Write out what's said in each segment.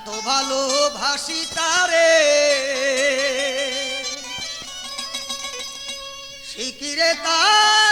ভালোবাসি তারে। শিকিরে তা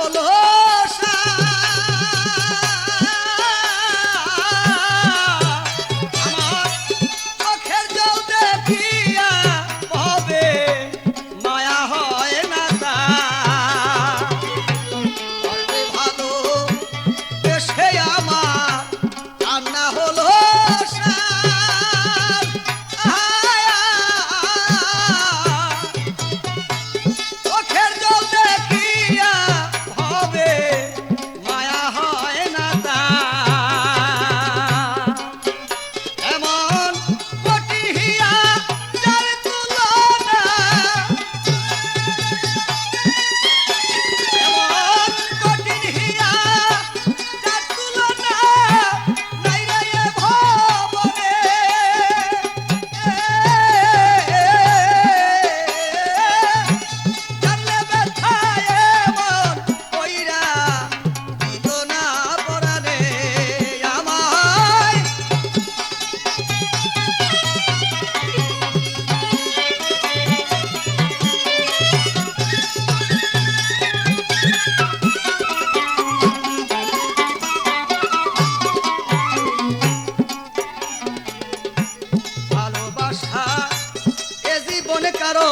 বলো ಯಾರೋ